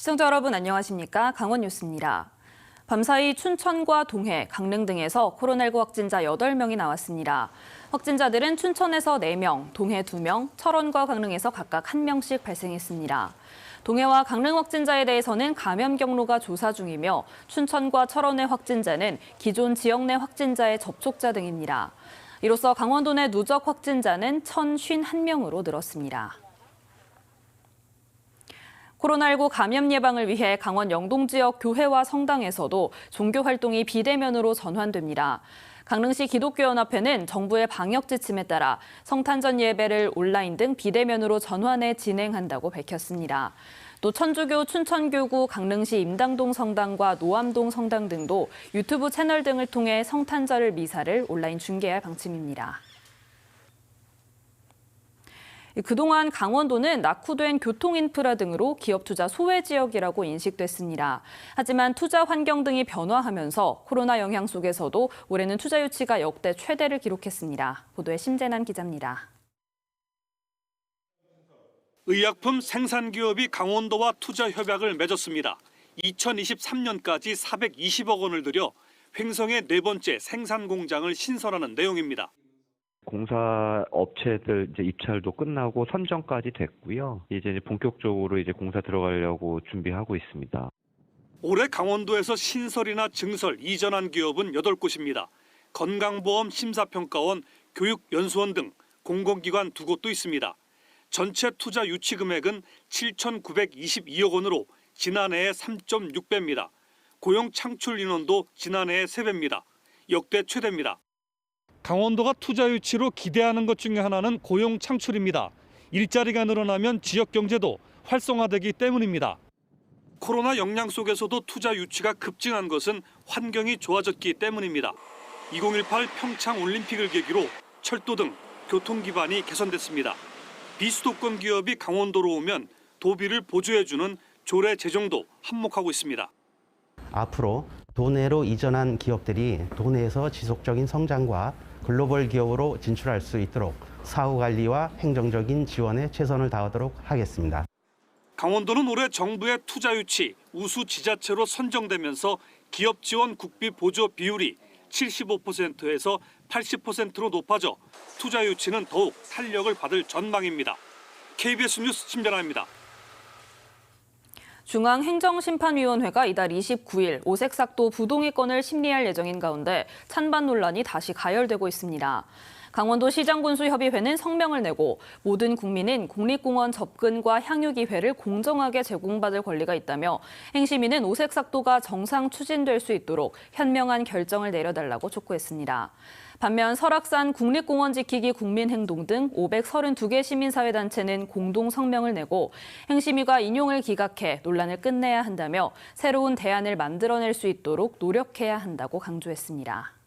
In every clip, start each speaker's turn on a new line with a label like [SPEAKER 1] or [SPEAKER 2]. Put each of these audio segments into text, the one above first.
[SPEAKER 1] 시청자 여러분 안녕하십니까? 강원 뉴스입니다. 밤사이 춘천과 동해, 강릉 등에서 코로나19 확진자 8명이 나왔습니다. 확진자들은 춘천에서 4명, 동해 2명, 철원과 강릉에서 각각 1명씩 발생했습니다. 동해와 강릉 확진자에 대해서는 감염 경로가 조사 중이며 춘천과 철원의 확진자는 기존 지역 내 확진자의 접촉자 등입니다. 이로써 강원도 내 누적 확진자는 1,051명으로 늘었습니다. 코로나19 감염 예방을 위해 강원 영동 지역 교회와 성당에서도 종교 활동이 비대면으로 전환됩니다. 강릉시 기독교연합회는 정부의 방역 지침에 따라 성탄절 예배를 온라인 등 비대면으로 전환해 진행한다고 밝혔습니다. 또 천주교 춘천교구 강릉시 임당동 성당과 노암동 성당 등도 유튜브 채널 등을 통해 성탄절 미사를 온라인 중계할 방침입니다. 그동안 강원도는 낙후된 교통 인프라 등으로 기업 투자 소외 지역이라고 인식됐습니다. 하지만 투자 환경 등이 변화하면서 코로나 영향 속에서도 올해는 투자 유치가 역대 최대를 기록했습니다. 보도에 심재난 기자입니다.
[SPEAKER 2] 의약품 생산 기업이 강원도와 투자 협약을 맺었습니다. 2023년까지 420억 원을 들여 횡성의 네 번째 생산 공장을 신설하는 내용입니다.
[SPEAKER 3] 공사 업체들 이제 입찰도 끝나고 선정까지 됐고요. 이제 본격적으로 이제 공사 들어가려고 준비하고 있습니다.
[SPEAKER 2] 올해 강원도에서 신설이나 증설, 이전한 기업은 8곳입니다. 건강보험 심사평가원, 교육연수원 등 공공기관 두 곳도 있습니다. 전체 투자 유치 금액은 7,922억 원으로 지난해의 3.6배입니다. 고용 창출 인원도 지난해의 3배입니다. 역대 최대입니다. 강원도가 투자 유치로 기대하는 것 중에 하나는 고용 창출입니다. 일자리가 늘어나면 지역 경제도 활성화되기 때문입니다. 코로나 영향 속에서도 투자 유치가 급증한 것은 환경이 좋아졌기 때문입니다. 2018 평창 올림픽을 계기로 철도 등 교통 기반이 개선됐습니다. 비수도권 기업이 강원도로 오면 도비를 보조해주는 조례 제정도 한몫하고 있습니다.
[SPEAKER 4] 앞으로 도내로 이전한 기업들이 도내에서 지속적인 성장과 글로벌 기업으로 진출할 수 있도록 사후 관리와 행정적인 지원에 최선을 다하도록 하겠습니다.
[SPEAKER 2] 강원도는 올해 정부의 투자 유치 우수 지자체로 선정되면서 기업 지원 국비 보조 비율이 75%에서 80%로 높아져 투자 유치는 더욱 탄력을 받을 전망입니다. KBS 뉴스 심전아입니다.
[SPEAKER 1] 중앙행정심판위원회가 이달 29일 오색삭도 부동의권을 심리할 예정인 가운데 찬반 논란이 다시 가열되고 있습니다. 강원도 시장군수협의회는 성명을 내고 모든 국민은 국립공원 접근과 향유 기회를 공정하게 제공받을 권리가 있다며 행시민은 오색삭도가 정상 추진될 수 있도록 현명한 결정을 내려달라고 촉구했습니다. 반면 설악산 국립공원 지키기 국민행동 등 532개 시민사회단체는 공동 성명을 내고 행심위가 인용을 기각해 논란을 끝내야 한다며 새로운 대안을 만들어낼 수 있도록 노력해야 한다고 강조했습니다.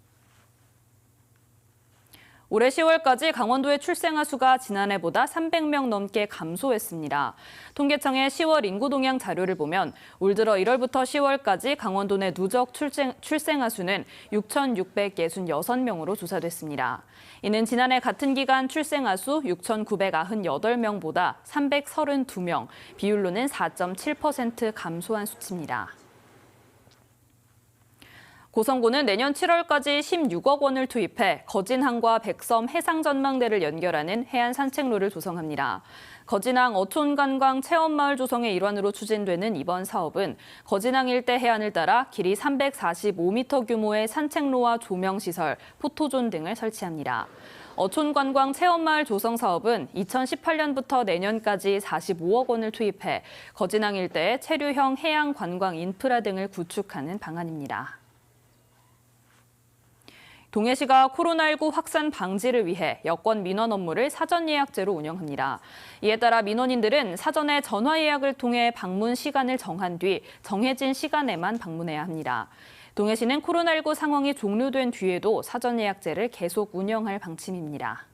[SPEAKER 1] 올해 10월까지 강원도의 출생아 수가 지난해보다 300명 넘게 감소했습니다. 통계청의 10월 인구 동향 자료를 보면 올 들어 1월부터 10월까지 강원도 내 누적 출생, 출생아 수는 6,666명으로 조사됐습니다. 이는 지난해 같은 기간 출생아 수 6,998명보다 332명, 비율로는 4.7% 감소한 수치입니다. 고성군은 내년 7월까지 16억 원을 투입해 거진항과 백섬 해상 전망대를 연결하는 해안 산책로를 조성합니다. 거진항 어촌관광 체험마을 조성의 일환으로 추진되는 이번 사업은 거진항 일대 해안을 따라 길이 345m 규모의 산책로와 조명시설, 포토존 등을 설치합니다. 어촌관광 체험마을 조성 사업은 2018년부터 내년까지 45억 원을 투입해 거진항 일대의 체류형 해양 관광 인프라 등을 구축하는 방안입니다. 동해시가 코로나19 확산 방지를 위해 여권 민원 업무를 사전 예약제로 운영합니다. 이에 따라 민원인들은 사전에 전화 예약을 통해 방문 시간을 정한 뒤 정해진 시간에만 방문해야 합니다. 동해시는 코로나19 상황이 종료된 뒤에도 사전 예약제를 계속 운영할 방침입니다.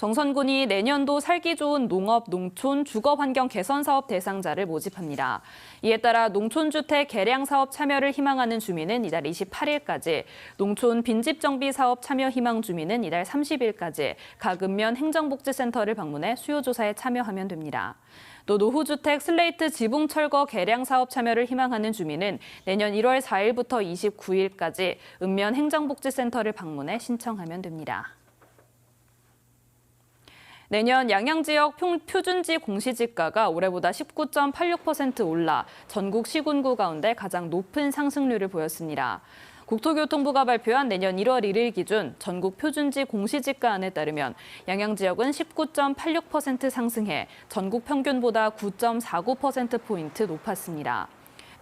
[SPEAKER 1] 정선군이 내년도 살기 좋은 농업, 농촌, 주거 환경 개선 사업 대상자를 모집합니다. 이에 따라 농촌주택 개량 사업 참여를 희망하는 주민은 이달 28일까지, 농촌 빈집 정비 사업 참여 희망 주민은 이달 30일까지 각 읍면 행정복지센터를 방문해 수요 조사에 참여하면 됩니다. 또 노후주택 슬레이트 지붕 철거 개량 사업 참여를 희망하는 주민은 내년 1월 4일부터 29일까지 읍면 행정복지센터를 방문해 신청하면 됩니다. 내년 양양 지역 평- 표준지 공시지가가 올해보다 19.86% 올라 전국 시군구 가운데 가장 높은 상승률을 보였습니다. 국토교통부가 발표한 내년 1월 1일 기준 전국 표준지 공시지가 안에 따르면 양양 지역은 19.86% 상승해 전국 평균보다 9.49%포인트 높았습니다.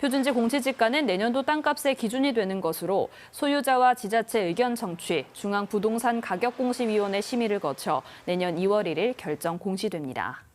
[SPEAKER 1] 표준지 공시지가는 내년도 땅값의 기준이 되는 것으로 소유자와 지자체 의견 청취, 중앙부동산가격공시위원회 심의를 거쳐 내년 2월 1일 결정 공시됩니다.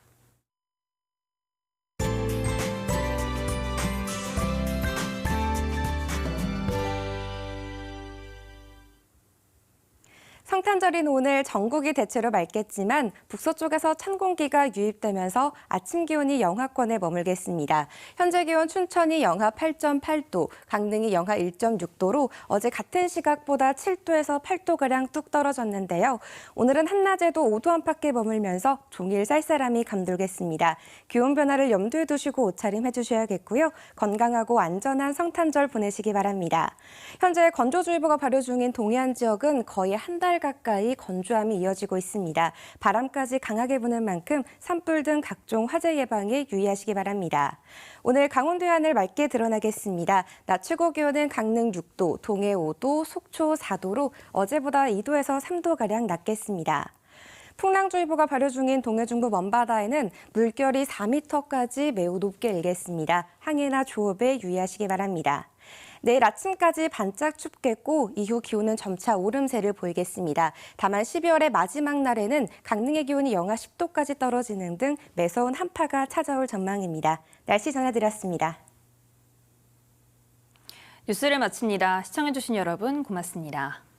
[SPEAKER 5] 성탄절인 오늘 전국이 대체로 맑겠지만 북서쪽에서 찬 공기가 유입되면서 아침 기온이 영하권에 머물겠습니다. 현재 기온 춘천이 영하 8.8도, 강릉이 영하 1.6도로 어제 같은 시각보다 7도에서 8도가량 뚝 떨어졌는데요. 오늘은 한낮에도 5도 안팎에 머물면서 종일 쌀쌀함이 감돌겠습니다. 기온 변화를 염두에 두시고 옷차림 해주셔야겠고요. 건강하고 안전한 성탄절 보내시기 바랍니다. 현재 건조주의보가 발효 중인 동해안 지역은 거의 한 달 가까이 건조함이 이어지고 있습니다. 바람까지 강하게 부는 만큼 산불 등 각종 화재 예방에 유의하시기 바랍니다. 오늘 강원도 하늘 맑게 드러나겠습니다. 낮 최고 기온은 강릉 6도, 동해 5도, 속초 4도로 어제보다 2도에서 3도가량 낮겠습니다. 풍랑주의보가 발효 중인 동해 중부 먼바다에는 물결이 4m까지 매우 높게 일겠습니다. 항해나 조업에 유의하시기 바랍니다. 내일 아침까지 반짝 춥겠고 이후 기온은 점차 오름세를 보이겠습니다. 다만 12월의 마지막 날에는 강릉의 기온이 영하 10도까지 떨어지는 등 매서운 한파가 찾아올 전망입니다. 날씨 전해드렸습니다.
[SPEAKER 1] 뉴스를 마칩니다. 시청해주신 여러분 고맙습니다.